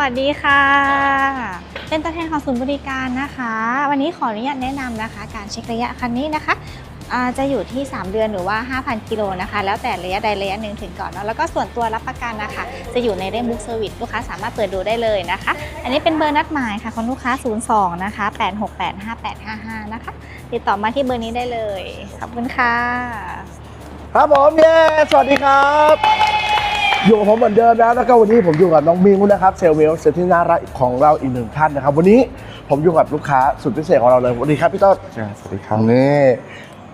วัสดีค่ะ เป็นตัวแทนของศูนย์บริการนะคะ วันนี้ขออนุญาตแนะนำนะคะ การเช็คระยะคันนี้นะคะจะอยู่ที่ 3 เดือนหรือว่า 5,000 กิโลนะคะ แล้วแต่ระยะใดระยะหนึ่งถึงก่อนเนาะแล้วก็ส่วนตัวรับประกันนะคะ จะอยู่ในเล่มบุ๊กเซอร์วิสลูกค้าสามารถเปิดดูได้เลยนะคะ อันนี้เป็นเบอร์นัดหมายค่ะของลูกค้า 02 นะคะ 8685855 นะคะ ติดต่อมาที่เบอร์นี้ได้เลย ขอบคุณค่ะ ครับผมเย้สวัสดีครับ อยู่กับผมเหมือนเดิมนะแล้วก็วันนี้ผมอยู่กับน้องมิวนะครับเซลเวลเซลที่น่ารักของเราอีกหนึ่งท่านนะครับ วันนี้ผมอยู่กับลูกค้าสุดพิเศษของเราเลยสวัสดีครับพี่ต้นสวัสดีครับนี่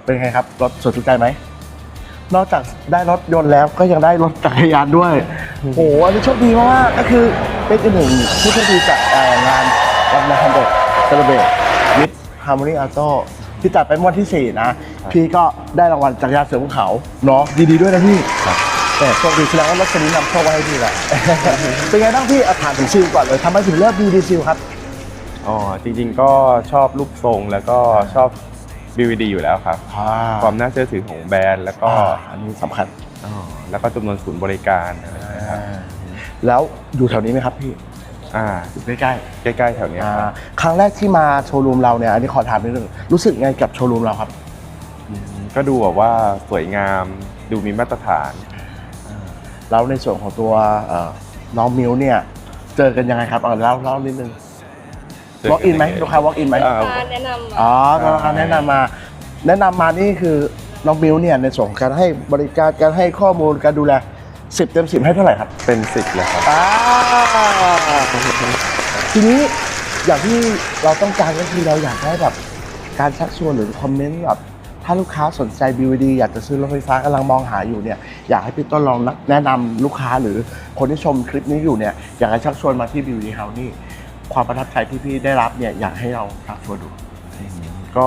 เป็นไงครับรถสดถูกใจไหมนอกจากได้รถยนต์แล้วก็ยังได้รถจักรยานด้วยโอ้โหอันนี้โชคดีมากๆก็คือเป็นอีกหนึ่งผู้โชคดีจากเอ่องานวันนาฮันเดดเซเลเบตวิดฮาร์โมนีอัลโตที่จัดเป็นวันที่ 4 นะ พี่ก็ได้รางวัลจักรยานเสือภูเขาเนาะดีๆด้วยนะพี่ แต่โชคดีแสดงว่ารถคันนี้นำโชคมาให้พี่แหละ เป็นไงบ้างพี่อาถามถึงซิลก่อนเลยทำไมถึงเลือกบีดีซิลครับ อ๋อจริงๆก็ชอบรูปทรงแล้วก็ชอบ BVD อยู่แล้วครับ ความน่าเชื่อถือของแบรนด์แล้วก็ก็อันนี้สำคัญอ๋อแล้วก็จำนวนศูนย์บริการอะไรอย่างเงี้ยครับแล้วอยู่แถวนี้ไหมครับพี่อ่าอยู่ใกล้ๆใกล้ๆแถวเนี้ยครับอ่าครั้งแรกที่มาโชว์รูมเราเนี่ยอันนี้ขอถามนิดนึงรู้สึกไงกับโชว์รูมเราครับมก็ดูแบบว่าสวยงามดูมีมาตรฐาน แล้วในส่วนของตัวเอ่อน้องมิวเนี่ยเจอกันยังไงครับเอาเล่าเล่านิดนึง walk in ไหมลูกค้า walk in ไหมอ่าแนะนำอ๋อลูกค้าแนะนำมา แนะนำมานี่คือน้องมิวเนี่ยในส่วนของการให้บริการการให้ข้อมูลการดูแลสิบเต็มสิบให้เท่าไหร่ครับ เป็นสิทธิ์เลยครับอ่าทีนี้อย่างที่เราต้องการก็คือเราอยากได้แบบการชักชวนหรือคอมเมนต์แบบ ถ้าลูกค้าสนใจ BVD อยากจะซื้อรถไฟฟ้ากำลังมองหาอยู่เนี่ยอยากให้พี่ต้นลองแนะนำลูกค้าหรือคนที่ชมคลิปนี้อยู่เนี่ยอยากให้ชักชวนมาที่ BVD House นี่ความประทับใจที่พี่ได้รับเนี่ยอยากให้เราชักชวนดู ก็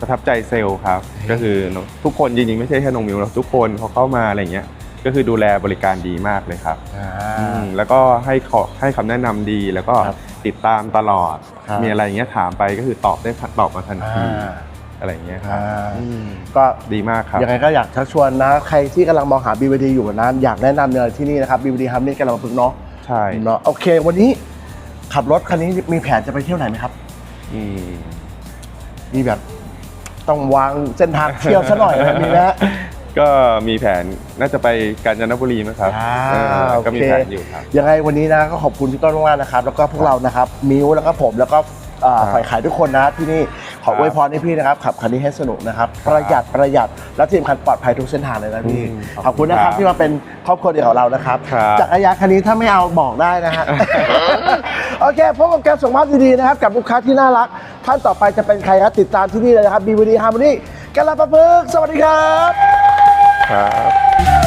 ประทับใจเซลล์ครับ ก็คือทุกคนจริงๆไม่ใช่แค่นงมิวหรอกทุกคนเขาเข้ามาอะไรเงี้ยก็คือดูแลบริการดีมากเลยครับอืมแล้วก็ให้ขอให้คำแนะนำดีแล้วก็ครับติดตามตลอดครับมีอะไรอย่างเงี้ยถามไปก็คือตอบได้ตอบมาทันที อ่าอะไรอย่างเงี้ยครับอ่าอืมก็ดีมากครับ ยังไงก็อยากชักชวนนะ ใครที่กำลังมองหา BVD อยู่นะอยากแนะนำเนี่ยที่นี่นะครับ BVD House นี่กำลังพึงเนาะใช่เนาะโอเค วันนี้ขับรถคันนี้มีแผนจะไปเที่ยวไหนไหมครับ อืมมีแบบต้องวางเส้นทางเที่ยวซะหน่อยนะมีไหมฮะก็มีแผนน่าจะไปกาญจนบุรีมั้งครับอ่าเออก็มีโอเคแผนอยู่ครับ ยังไงวันนี้นะก็ขอบคุณพี่ต้นมากๆนะครับ แล้วก็พวกเรานะครับ มิวแล้วก็ผมแล้วก็เอ่อครับ ฝ่ายขายทุกคนนะที่นี่ ขอครับอวยพรให้พี่นะครับขับคันนี้ให้สนุกนะครับ ประหยัดประหยัดและที่สำคัญปลอดภัยทุกเส้นทางเลยนะพี่อืมขอบคุณนะครับครับที่มาเป็นครอบครัวเดียวของเรานะครับครับจักรยานคันนี้ถ้าไม่เอาบอกได้นะฮะโอเคพบกับการส่งมอบดีๆนะครับ กับลูกค้าที่น่ารัก ท่านต่อไปจะเป็นใครครับติดตามที่นี่เลยนะครับ BVD Harmony กันละประพฤกษ์สวัสดีครับครับ